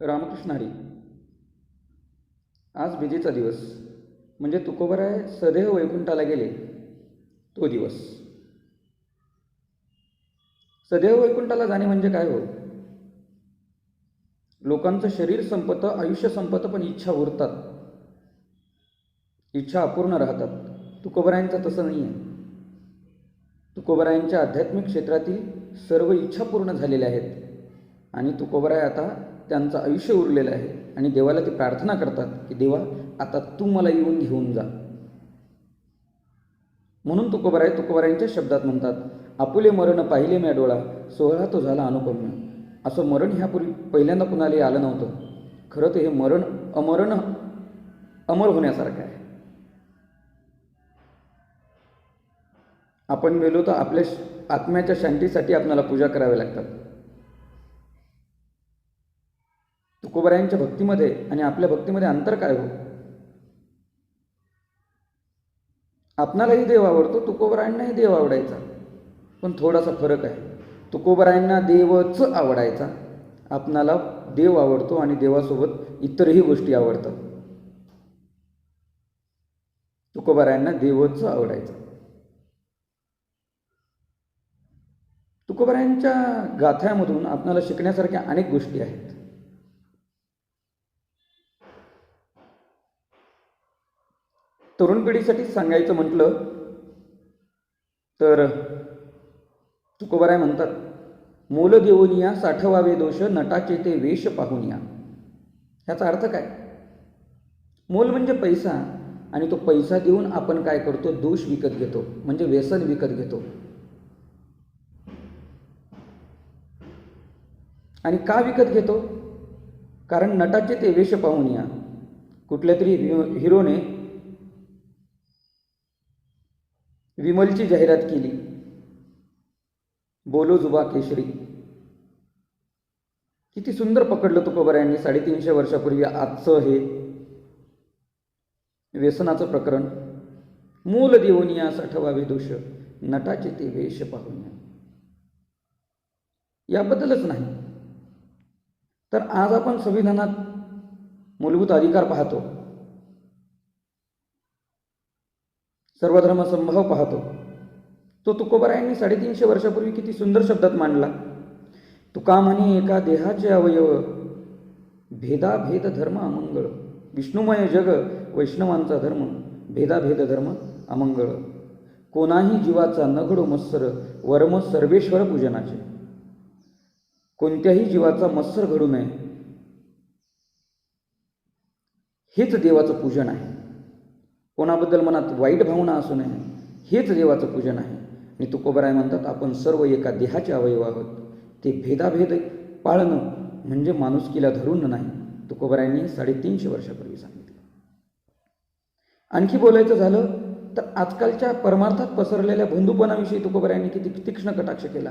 रामकृष्ण हरी आज विजेचा दिवस. म्हणजे तुकोबराय सदैव वैकुंठाला गेले. तो दिवस. सदैव वैकुंठाला जाणे म्हणजे काय हो? लोकांचं शरीर संपत आयुष्य संपत पण इच्छा उरतात. इच्छा अपूर्ण राहतात. तुकोबरायांचं तसं नाही आहे तुकोबरायांच्या आध्यात्मिक क्षेत्रातील सर्व इच्छा पूर्ण झालेल्या आहेत. आणि तुकोबराय आता त्यांचं आयुष्य उरलेलं आहे. आणि देवाला ते प्रार्थना करतात की देवा आता तू मला येऊन घेऊन जा. म्हणून तुकोबराय तुकोबरायांच्या शब्दात म्हणतात आपुले मरण पाहिले म्या डोळा सोहळा तो झाला अनुपम्य. असं मरण ह्यापूर्वी पहिल्यांदा कुणाला आलं नव्हतं. खरं तर हे मरण अमरण अमर होण्यासारखं आहे. आपण मेलो तर आपल्या श- आत्म्याच्या शांतीसाठी आपल्याला पूजा कराव्या लागतात. तुकोबरायांच्या भक्तीमध्ये आणि आपल्या भक्तीमध्ये अंतर काय हो? आपणालाही देव आवडतो तुकोबरायांनाही देव आवडायचा. पण थोडासा फरक आहे. तुकोबरायांना देवच आवडायचा. आपणाला देव आवडतो आणि देवासोबत इतरही गोष्टी आवडतात. तुकोबरायांना देवच आवडायचा. तुकोबरायांच्या गाथ्यामधून आपणाला शिकण्यासारख्या अनेक गोष्टी आहेत. तरुण पिढीसाठी सांगायचं म्हटलं तर तुकोबराय म्हणतात मोल देऊनिया साठवावे दोष नटाचे ते वेश या. ह्याचा अर्थ काय? मोल म्हणजे पैसा आणि तो पैसा देऊन आपण काय करतो? दोष विकत घेतो म्हणजे व्यसन विकत घेतो. आणि का विकत घेतो? कारण नटाचे ते वेश पाहून या. कुठल्या तरी हिरो- हिरोने विमलची जाहिरात केली. बोलो जुबा केशरी. किती सुंदर पकडलं तुकोबरायांनी साडेतीनशे वर्षापूर्वी आजचं हे व्यसनाचं प्रकरण. मूल देऊनिया साठवा विदुष नटाचे ते वेश पाहून. याबद्दलच नाही. तर आज आपण संविधानात मूलभूत अधिकार पाहतो. सर्वधर्मसंभाव पाहतो. तो तुकोबरायांनी साडेतीनशे वर्षापूर्वी किती सुंदर शब्दात मांडला. तुका म्हणे एका देहाचे अवयव भेदाभेद धर्म अमंगळ. विष्णुमय जग वैष्णवांचा धर्म भेदाभेद धर्म अमंगळ. कोणाही जीवाचा नघडो मत्सर वर्म सर्वेश्वर पूजनाचे. कोणत्याही जीवाचा मत्सर घडू नये. हेच देवाचं पूजन आहे. कोणाबद्दल मनात वाईट भावना असू नये हेच देवाचं पूजन आहे. आणि तुकोबराय म्हणतात आपण सर्व एका देहाचे अवयव आहोत. ते भेदाभेद पाळणं म्हणजे माणुसकीला धरून नाही तुकोबरायांनी साडेतीनशे वर्षापूर्वी सांगितलं. आणखी बोलायचं झालं तर आजकालच्या परमार्थात पसरलेल्या बंधुपणाविषयी तुकोबरायांनी किती तीक्ष्ण कटाक्ष केला.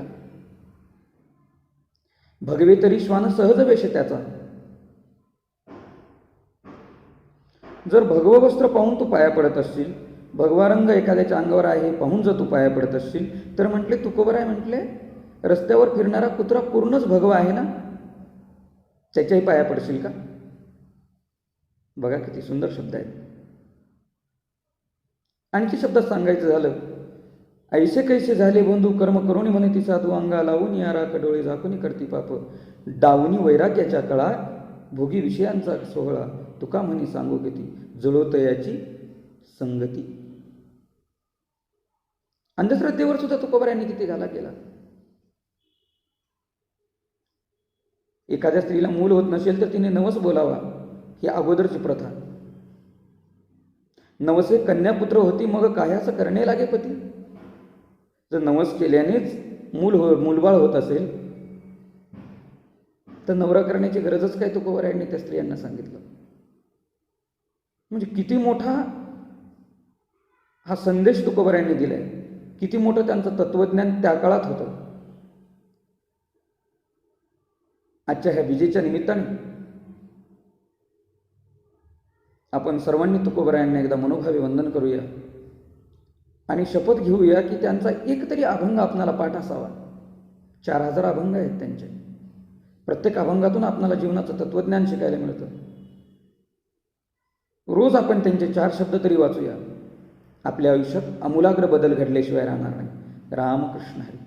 भगवे तरी श्वान सहज वेश त्याचा जर भगवं वस्त्र पाहून तू पाया पडत असशील भगवा रंग एखाद्याच्या अंगावर आहे हे पाहून जर तू पाया पडत असशील तर म्हटले तुकोबर आहे? म्हटले रस्त्यावर फिरणारा कुत्रा पूर्णच भगवा आहे ना? त्याच्याही पाया पडशील का? बघा किती सुंदर शब्द आहेत. आणखी शब्दात सांगायचं झालं ऐसे कैसे झाले बंधू कर्म करुणी म्हणे ती साधू अंगा लावून यारा कडोळे झाकून करती पाप. डावणी वैराग्याच्या कळा भोगी विषयांचा सोहळा. तुका म्हणे सांगू किती जुळवतयाची संगती. अंधश्रद्धेवर सुद्धा तुकोबऱ्यांनी किती घाला केला. एखाद्या स्त्रीला मूल होत नसेल तर तिने नवस बोलावा ही अगोदरची प्रथा. नवसे कन्यापुत्र होती मग काह्यास करणे लागे पती? जर नवस केल्यानेच मूल हो मूलबाळ होत असेल तर नवरा करण्याची गरजच काय तुकोबऱ्यांनी त्या स्त्रियांना सांगितलं? म्हणजे किती मोठा हा संदेश तुकोबऱ्यांनी दिलाय. किती मोठं त्यांचं तत्वज्ञान त्या काळात होतं. आजच्या ह्या विजेच्या निमित्ताने आपण सर्वांनी तुकोबरायांना एकदा मनोभावी वंदन करूया आणि शपथ घेऊया की त्यांचा एक तरी अभंग आपणाला पाठ असावा चार हजार अभंग आहेत त्यांचे. प्रत्येक अभंगातून आपणाला जीवनाचं तत्वज्ञान शिकायला मिळतं. रोज आपण त्यांचे चार शब्द तरी वाचूया. आपल्या आयुष्यात आमूलाग्र बदल घडल्याशिवाय राहणार नाही. रामकृष्ण हरी.